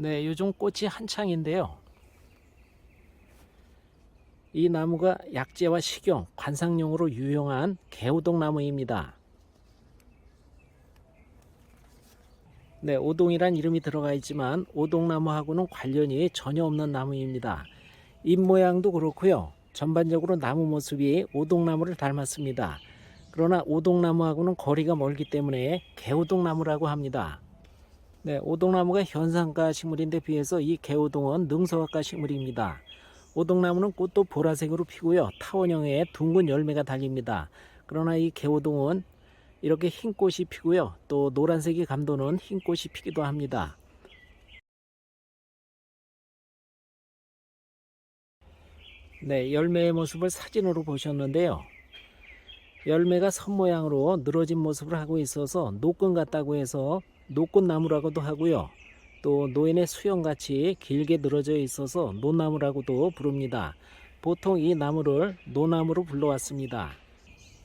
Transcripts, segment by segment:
네, 요즘 꽃이 한창인데요. 이 나무가 약재와 식용, 관상용으로 유용한 개우동 나무입니다. 네, 오동이란 이름이 들어가 있지만 오동나무하고는 관련이 전혀 없는 나무입니다. 잎 모양도 그렇고요. 전반적으로 나무 모습이 오동나무를 닮았습니다. 그러나 오동나무하고는 거리가 멀기 때문에 개우동나무라고 합니다. 네, 오동나무가 현상가 식물인데 비해서 이 개우동은 능소학가 식물입니다. 오동나무는 꽃도 보라색으로 피고요. 타원형의 둥근 열매가 달립니다. 그러나 이 개우동은 이렇게 흰 꽃이 피고요. 또 노란색이 감도는 흰 꽃이 피기도 합니다. 네, 열매의 모습을 사진으로 보셨는데요. 열매가 선 모양으로 늘어진 모습을 하고 있어서 노끈 같다고 해서 노꽃나무라고도 하고요. 또 노인의 수영같이 길게 늘어져 있어서 노나무라고도 부릅니다. 보통 이 나무를 노나무로 불러왔습니다.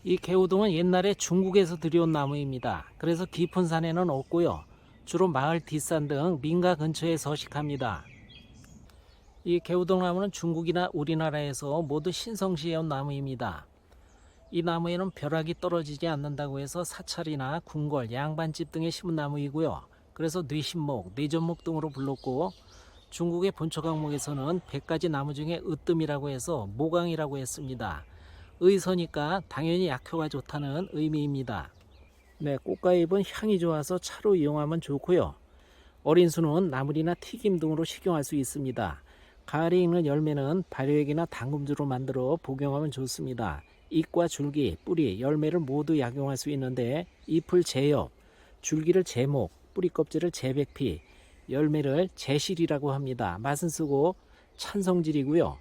이 개우동은 옛날에 중국에서 들여온 나무입니다. 그래서 깊은 산에는 없고요. 주로 마을 뒷산 등 민가 근처에 서식합니다. 이 개우동 나무는 중국이나 우리나라에서 모두 신성시해온 나무입니다. 이 나무에는 벼락이 떨어지지 않는다고 해서 사찰이나 궁궐, 양반집 등에 심은 나무이고요. 그래서 뇌신목, 뇌전목 등으로 불렀고 중국의 본초 강목에서는 100가지 나무 중에 으뜸이라고 해서 모강이라고 했습니다. 의서니까 당연히 약효가 좋다는 의미입니다. 네, 꽃가잎은 향이 좋아서 차로 이용하면 좋고요. 어린 수는 나물이나 튀김 등으로 식용할 수 있습니다. 가을에 익는 열매는 발효액이나 당금주로 만들어 복용하면 좋습니다. 잎과 줄기, 뿌리, 열매를 모두 약용할 수 있는데 잎을 제엽, 줄기를 제목, 뿌리 껍질을 제백피, 열매를 제실이라고 합니다. 맛은 쓰고 찬성질이고요.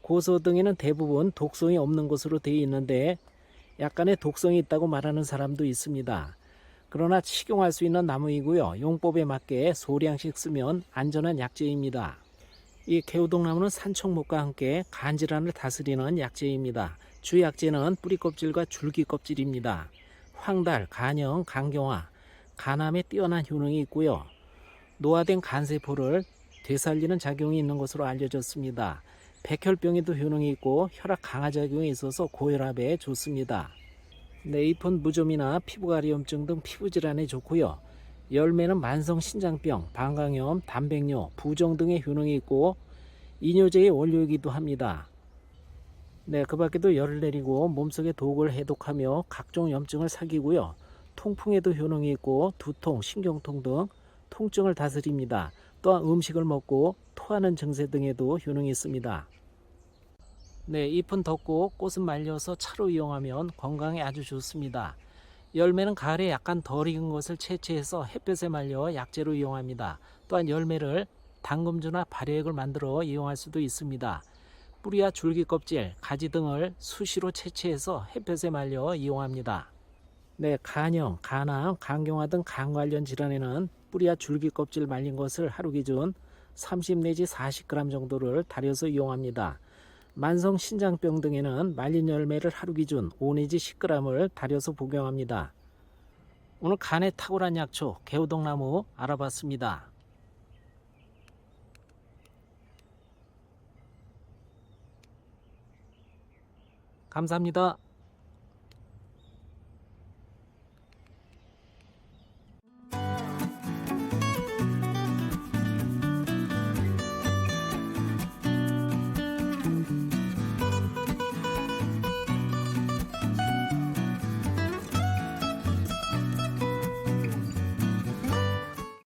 고소 등에는 대부분 독성이 없는 것으로 되어 있는데 약간의 독성이 있다고 말하는 사람도 있습니다. 그러나 식용할 수 있는 나무이고요. 용법에 맞게 소량씩 쓰면 안전한 약재입니다. 이 개우동나무는 산청목과 함께 간질환을 다스리는 약재입니다. 주 약재는 뿌리 껍질과 줄기 껍질입니다. 황달, 간염, 간경화, 간암에 뛰어난 효능이 있고요. 노화된 간세포를 되살리는 작용이 있는 것으로 알려졌습니다. 백혈병에도 효능이 있고 혈압 강화 작용이 있어서 고혈압에 좋습니다. 네, 잎은 무좀이나 피부가리염증 등 피부 질환에 좋고요. 열매는 만성 신장병, 방광염, 단백뇨, 부종 등의 효능이 있고 이뇨제의 원료이기도 합니다. 네, 그 밖에도 열을 내리고 몸속의 독을 해독하며 각종 염증을 사귀고요. 통풍에도 효능이 있고 두통, 신경통 등 통증을 다스립니다. 또한 음식을 먹고 토하는 증세 등에도 효능이 있습니다. 네, 잎은 덥고 꽃은 말려서 차로 이용하면 건강에 아주 좋습니다. 열매는 가을에 약간 덜 익은 것을 채취해서 햇볕에 말려 약재로 이용합니다. 또한 열매를 당금주나 발효액을 만들어 이용할 수도 있습니다. 뿌리와 줄기 껍질, 가지 등을 수시로 채취해서 햇볕에 말려 이용합니다. 네, 간염, 간암, 간경화 등 간 관련 질환에는 뿌리와 줄기 껍질 말린 것을 하루 기준 30 내지 40g 정도를 달여서 이용합니다. 만성 신장병 등에는 말린 열매를 하루 기준 5 내지 10g을 달여서 복용합니다. 오늘 간에 탁월한 약초 개우동나무 알아봤습니다. 감사합니다.